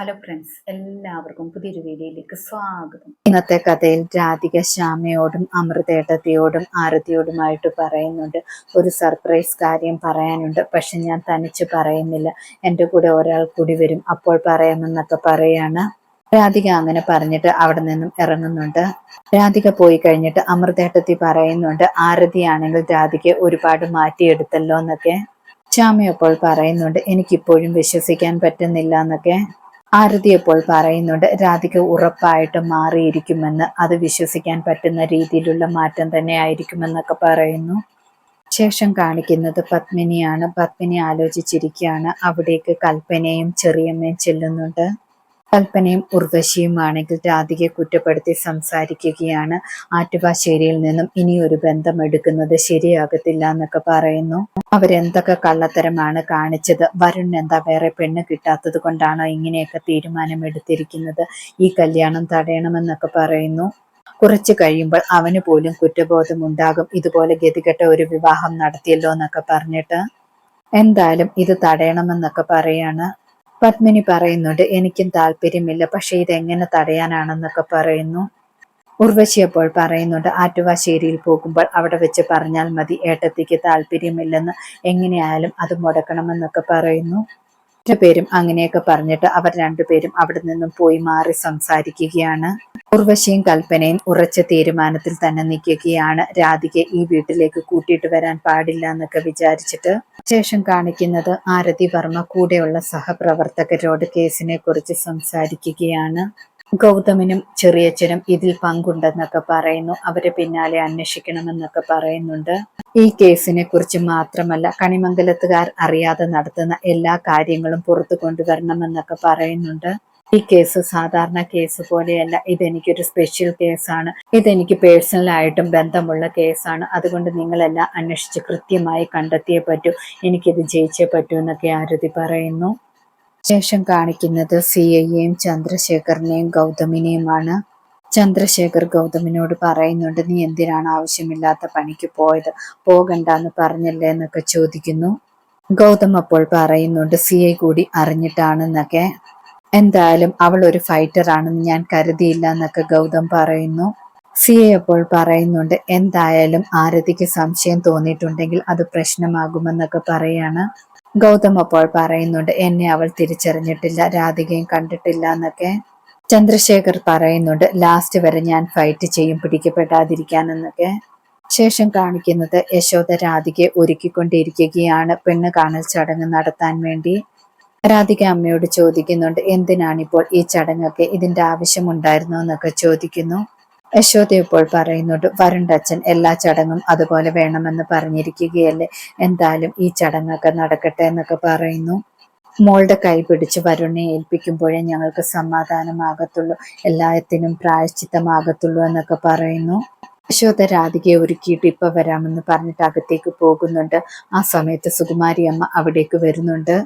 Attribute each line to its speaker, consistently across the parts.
Speaker 1: Hello friends എല്ലാവർക്കും പുതിയൊരു വീഡിയോയിലേക്ക് സ്വാഗതം.
Speaker 2: ഇന്നത്തെ കഥയിൽ രാധിക ശ്യാമയോടും അമൃതേട്ടത്തിയോടും ആരതിയോടുമായിട്ട് പറയുന്നുണ്ട്. ഒരു സർപ്രൈസ് കാര്യം പറയാനുണ്ട്. പക്ഷെ ഞാൻ തനിച്ച് പറയുന്നില്ല. എന്റെ കൂടെ ഒരാൾ കൂടി വരും. അപ്പോൾ പറയാമെന്നൊക്കെ പറയാണ്. രാധിക അങ്ങനെ പറഞ്ഞിട്ട് അവിടെ നിന്നും ഇറങ്ങുന്നുണ്ട്. രാധിക പോയി കഴിഞ്ഞിട്ട് അമൃതേട്ടത്തി പറയുന്നുണ്ട് ആരതിയാണെങ്കിൽ രാധിക ഒരുപാട് മാറ്റിയെടുത്തല്ലോ എന്നൊക്കെ. ശ്യാമയപ്പോൾ പറയുന്നുണ്ട് എനിക്കിപ്പോഴും വിശ്വസിക്കാൻ പറ്റുന്നില്ല എന്നൊക്കെ. ആരതി അപ്പോൾ പറയുന്നുണ്ട് രാധിക ഉറപ്പായിട്ടും മാറിയിരിക്കുമെന്ന്. അത് വിശ്വസിക്കാൻ പറ്റുന്ന രീതിയിലുള്ള മാറ്റം തന്നെ ആയിരിക്കുമെന്നൊക്കെ പറയുന്നു. ശേഷം കാണിക്കുന്നത് പത്മിനിയാണ്. പത്മിനി ആലോചിച്ചിരിക്കുകയാണ്. അവിടേക്ക് കൽപ്പനയും ചെറിയമ്മയും ചെല്ലുന്നുണ്ട്. കൽപ്പനയും ഉർവശിയുമാണെങ്കിൽ രാധികയെ കുറ്റപ്പെടുത്തി സംസാരിക്കുകയാണ് ആറ്റുപാശ്ശേരിയിൽ നിന്നും ഇനി ഒരു ബന്ധം എടുക്കുന്നത് ശരിയാകത്തില്ല എന്നൊക്കെ പറയുന്നു. അവരെന്തൊക്കെ കള്ളത്തരമാണ് കാണിച്ചത്? വരുൺ എന്താ വേറെ പെണ്ണ് കിട്ടാത്തത് കൊണ്ടാണോ ഇങ്ങനെയൊക്കെ തീരുമാനം എടുത്തിരിക്കുന്നത് ഈ കല്യാണം തടയണമെന്നൊക്കെ പറയുന്നു. കുറച്ചു കഴിയുമ്പോൾ അവന് പോലും കുറ്റബോധം ഉണ്ടാകും ഇതുപോലെ ഗതികെട്ട ഒരു വിവാഹം നടത്തിയല്ലോ എന്നൊക്കെ പറഞ്ഞിട്ട്. എന്തായാലും ഇത് തടയണമെന്നൊക്കെ പറയാണ്. പത്മിനി പറയുന്നുണ്ട് എനിക്കും താല്പര്യമില്ല പക്ഷെ ഇതെങ്ങനെ തടയാനാണെന്നൊക്കെ പറയുന്നു. ഉർവശി അപ്പോൾ പറയുന്നുണ്ട് ആറ്റുവാശ്ശേരിയിൽ പോകുമ്പോൾ അവിടെ വെച്ച് പറഞ്ഞാൽ മതി ഏട്ടത്തിക്ക് താല്പര്യമില്ലെന്ന് എങ്ങനെയായാലും അത് മുടക്കണമെന്നൊക്കെ പറയുന്നു. പേരും അങ്ങനെയൊക്കെ പറഞ്ഞിട്ട് അവർ രണ്ടുപേരും അവിടെ നിന്നും പോയി മാറി സംസാരിക്കുകയാണ്. ഉർവശിയും കൽപ്പനയും ഉറച്ച തീരുമാനത്തിൽ തന്നെ നിൽക്കുകയാണ്. രാധികയെ ഈ വീട്ടിലേക്ക് കൂട്ടിയിട്ട് വരാൻ പാടില്ല എന്നൊക്കെ വിചാരിച്ചിട്ട് ശേഷം കാണിക്കുന്നത് ആരതി വർമ്മ കൂടെയുള്ള സഹപ്രവർത്തകരോട് കേസിനെ കുറിച്ച് സംസാരിക്കുകയാണ്. ഗൗതമിനും ചെറിയച്ഛനും ഇതിൽ പങ്കുണ്ടെന്നൊക്കെ പറയുന്നു. അവരെ പിന്നാലെ അന്വേഷിക്കണമെന്നൊക്കെ പറയുന്നുണ്ട്. ഈ കേസിനെ കുറിച്ച് മാത്രമല്ല കണിമംഗലത്തുകാർ അറിയാതെ നടത്തുന്ന എല്ലാ കാര്യങ്ങളും പുറത്തു കൊണ്ടുവരണമെന്നൊക്കെ പറയുന്നുണ്ട്. ഈ കേസ് സാധാരണ കേസ് പോലെയല്ല. ഇതെനിക്കൊരു സ്പെഷ്യൽ കേസാണ്. ഇതെനിക്ക് പേഴ്സണലായിട്ടും ബന്ധമുള്ള കേസാണ്. അതുകൊണ്ട് നിങ്ങളെല്ലാം അന്വേഷിച്ച് കൃത്യമായി കണ്ടെത്തിയേ പറ്റൂ. എനിക്കിത് ജയിച്ചേ പറ്റൂ എന്നൊക്കെ ആരതി പറയുന്നു. ശേഷം കാണിക്കുന്നത് സി ഐയെയും ചന്ദ്രശേഖറിനെയും ഗൗതമിനെയുമാണ്. ചന്ദ്രശേഖർ ഗൗതമിനോട് പറയുന്നുണ്ട് നീ എന്തിനാണ് ആവശ്യമില്ലാത്ത പണിക്ക് പോയത്? പോകണ്ടെന്ന് പറഞ്ഞല്ലേ എന്നൊക്കെ ചോദിക്കുന്നു. ഗൗതം അപ്പോൾ പറയുന്നുണ്ട് സി ഐ കൂടി അറിഞ്ഞിട്ടാണെന്നൊക്കെ. എന്തായാലും അവൾ ഒരു ഫൈറ്റർ ആണെന്ന് ഞാൻ കരുതിയില്ല എന്നൊക്കെ ഗൗതം പറയുന്നു. സി ഐ അപ്പോൾ പറയുന്നുണ്ട് എന്തായാലും ആരതിക്ക് സംശയം തോന്നിയിട്ടുണ്ടെങ്കിൽ അത് പ്രശ്നമാകുമെന്നൊക്കെ പറയാണ്. ഗൗതം അപ്പോൾ പറയുന്നുണ്ട് എന്നെ അവൾ തിരിച്ചറിഞ്ഞിട്ടില്ല രാധികയും കണ്ടിട്ടില്ല എന്നൊക്കെ ചന്ദ്രശേഖർ പറയുന്നുണ്ട് ലാസ്റ്റ് വരെ ഞാൻ ഫൈറ്റ് ചെയ്യും പിടിക്കപ്പെടാതിരിക്കാനെന്നൊക്കെ ശേഷം കാണിക്കുന്നത് യശോദ രാധികയെ ഒരുക്കിക്കൊണ്ടിരിക്കുകയാണ് പെണ്ണ് കാണൽ ചടങ്ങ് നടത്താൻ വേണ്ടി. രാധിക അമ്മയോട് ചോദിക്കുന്നുണ്ട് എന്തിനാണിപ്പോൾ ഈ ചടങ്ങൊക്കെ? ഇതിന്റെ ആവശ്യമുണ്ടായിരുന്നോ? എന്നൊക്കെ ചോദിക്കുന്നു. യശോദ ഇപ്പോൾ പറയുന്നുണ്ട് വരുണ്ടച്ഛൻ എല്ലാ ചടങ്ങും അതുപോലെ വേണമെന്ന് പറഞ്ഞിരിക്കുകയല്ലേ? എന്തായാലും ഈ ചടങ്ങൊക്കെ നടക്കട്ടെ എന്നൊക്കെ പറയുന്നു. മോളുടെ കൈ പിടിച്ച് വരുണിനെ ഏൽപ്പിക്കുമ്പോഴേ ഞങ്ങൾക്ക് സമാധാനമാകത്തുള്ളൂ എല്ലാത്തിനും പ്രായശ്ചിത്തമാകത്തുള്ളൂ എന്നൊക്കെ പറയുന്നു. യശോദ രാധികയെ ഒരുക്കിയിട്ട് ഇപ്പൊ വരാമെന്ന് പറഞ്ഞിട്ട് അകത്തേക്ക് പോകുന്നുണ്ട്. ആ സമയത്ത് സുകുമാരി അമ്മ അവിടേക്ക് വരുന്നുണ്ട്.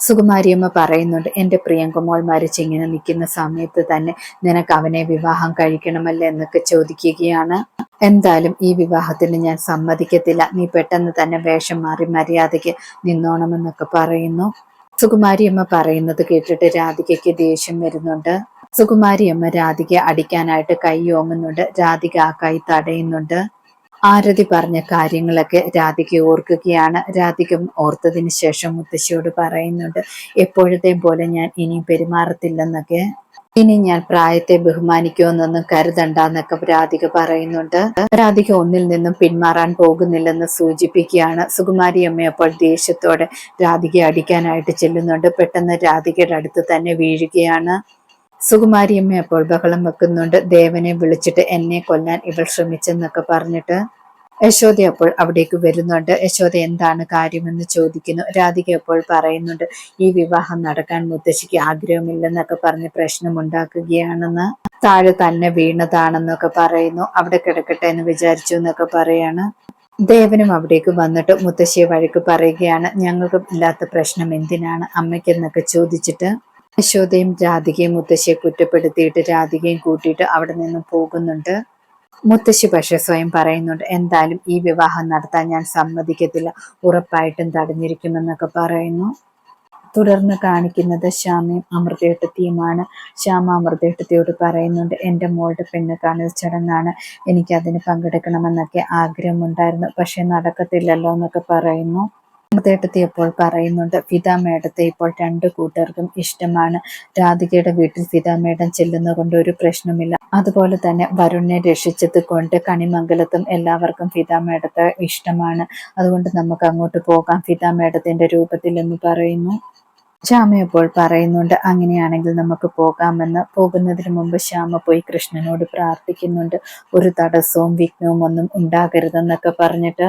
Speaker 2: സുകുമാരിയമ്മ പറയുന്നുണ്ട് എന്റെ പ്രിയങ്കുമോൾ മരിച്ച് ഇങ്ങനെ നിൽക്കുന്ന സമയത്ത് തന്നെ നിനക്ക് അവനെ വിവാഹം കഴിക്കണമല്ലേ? എന്നൊക്കെ ചോദിക്കുകയാണ്. എന്തായാലും ഈ വിവാഹത്തിന് ഞാൻ സമ്മതിക്കത്തില്ല. നീ പെട്ടെന്ന് തന്നെ വേഷം മാറി മര്യാദയ്ക്ക് നിന്നോണമെന്നൊക്കെ പറയുന്നു. സുകുമാരിയമ്മ പറയുന്നത് കേട്ടിട്ട് രാധികയ്ക്ക് ദേഷ്യം വരുന്നുണ്ട്. സുകുമാരിയമ്മ രാധികയെ അടിക്കാനായിട്ട് കൈ ഓങ്ങുന്നുണ്ട്. രാധിക ആ കൈ തടയുന്നുണ്ട്. ആരതി പറഞ്ഞ കാര്യങ്ങളൊക്കെ രാധിക ഓർക്കുകയാണ്. രാധിക ഓർത്തതിന് ശേഷം മുത്തശ്ശിയോട് പറയുന്നുണ്ട് എപ്പോഴത്തെയും പോലെ ഞാൻ ഇനിയും പെരുമാറത്തില്ലെന്നൊക്കെ. ഇനി ഞാൻ പ്രായത്തെ ബഹുമാനിക്കുമെന്നൊന്നും കരുതണ്ടെന്നൊക്കെ രാധിക പറയുന്നുണ്ട്. രാധിക ഒന്നിൽ നിന്നും പിന്മാറാൻ പോകുന്നില്ലെന്ന് സൂചിപ്പിക്കുകയാണ്. സുകുമാരി അമ്മ അപ്പോൾ ദേഷ്യത്തോടെ രാധികയെ അടിക്കാനായിട്ട് ചെല്ലുന്നുണ്ട്. പെട്ടെന്ന് രാധികയുടെ അടുത്ത് തന്നെ വീഴുകയാണ്. സുകുമാരിയമ്മ അപ്പോൾ ബഹളം വെക്കുന്നുണ്ട്. ദേവനെ വിളിച്ചിട്ട് എന്നെ കൊല്ലാൻ ഇവൾ ശ്രമിച്ചെന്നൊക്കെ പറഞ്ഞിട്ട് യശോദ അപ്പോൾ അവിടേക്ക് വരുന്നുണ്ട്. യശോദ എന്താണ് കാര്യമെന്ന് ചോദിക്കുന്നു. രാധിക അപ്പോൾ പറയുന്നുണ്ട് ഈ വിവാഹം നടക്കാൻ മുത്തശ്ശിക്ക് ആഗ്രഹമില്ലെന്നൊക്കെ പറഞ്ഞ് പ്രശ്നമുണ്ടാക്കുകയാണെന്ന് താഴെ തന്നെ വീണതാണെന്നൊക്കെ പറയുന്നു. അവിടെ കിടക്കട്ടെ എന്ന് വിചാരിച്ചു എന്നൊക്കെ പറയാണ്. ദേവനും അവിടേക്ക് വന്നിട്ട് മുത്തശ്ശിയെ വഴക്ക് പറയുകയാണ് ഞങ്ങൾക്ക് ഇല്ലാത്ത പ്രശ്നം എന്തിനാണ് അമ്മയ്ക്കെന്നൊക്കെ ചോദിച്ചിട്ട് യശോദയും രാധികയും മുത്തശ്ശിയെ കുറ്റപ്പെടുത്തിയിട്ട് രാധികയും കൂട്ടിയിട്ട് അവിടെ നിന്ന് പോകുന്നുണ്ട്. മുത്തശ്ശി പക്ഷെ സ്വയം പറയുന്നുണ്ട് എന്തായാലും ഈ വിവാഹം നടത്താൻ ഞാൻ സമ്മതിക്കത്തില്ല. ഉറപ്പായിട്ടും തടഞ്ഞിരിക്കുമെന്നൊക്കെ പറയുന്നു. തുടർന്ന് കാണിക്കുന്നത് ശ്യാമയും അമൃതേട്ടത്തിയുമാണ്. ശ്യാമ അമൃതേട്ടത്തിയോട് പറയുന്നുണ്ട് എന്റെ മോളുടെ പെണ്ണ് കാണൽ ചടങ്ങാണ്. എനിക്കതിന് പങ്കെടുക്കണമെന്നൊക്കെ ആഗ്രഹമുണ്ടായിരുന്നു. പക്ഷെ നടക്കത്തില്ലല്ലോ എന്നൊക്കെ പറയുന്നു. അമൃതേട്ടത്തി ഇപ്പോൾ പറയുന്നുണ്ട് ഫിത ഇപ്പോൾ രണ്ട് കൂട്ടർക്കും ഇഷ്ടമാണ്. രാധികയുടെ വീട്ടിൽ ഫിത മേഡം ഒരു പ്രശ്നമില്ല. അതുപോലെ തന്നെ വരുണിനെ രക്ഷിച്ചത് കൊണ്ട് കണിമംഗലത്തും എല്ലാവർക്കും ഫിത ഇഷ്ടമാണ്. അതുകൊണ്ട് നമുക്ക് അങ്ങോട്ട് പോകാം. ഫിത മേഡത്തിന്റെ രൂപത്തിൽ എന്ന് പറയുന്നു. ശ്യാമ ഇപ്പോൾ പറയുന്നുണ്ട് അങ്ങനെയാണെങ്കിൽ നമുക്ക് പോകാമെന്ന്. പോകുന്നതിന് മുമ്പ് ശ്യാമ പോയി കൃഷ്ണനോട് പ്രാർത്ഥിക്കുന്നുണ്ട്. ഒരു തടസ്സവും വിഘ്നവും ഒന്നും ഉണ്ടാകരുതെന്നൊക്കെ പറഞ്ഞിട്ട്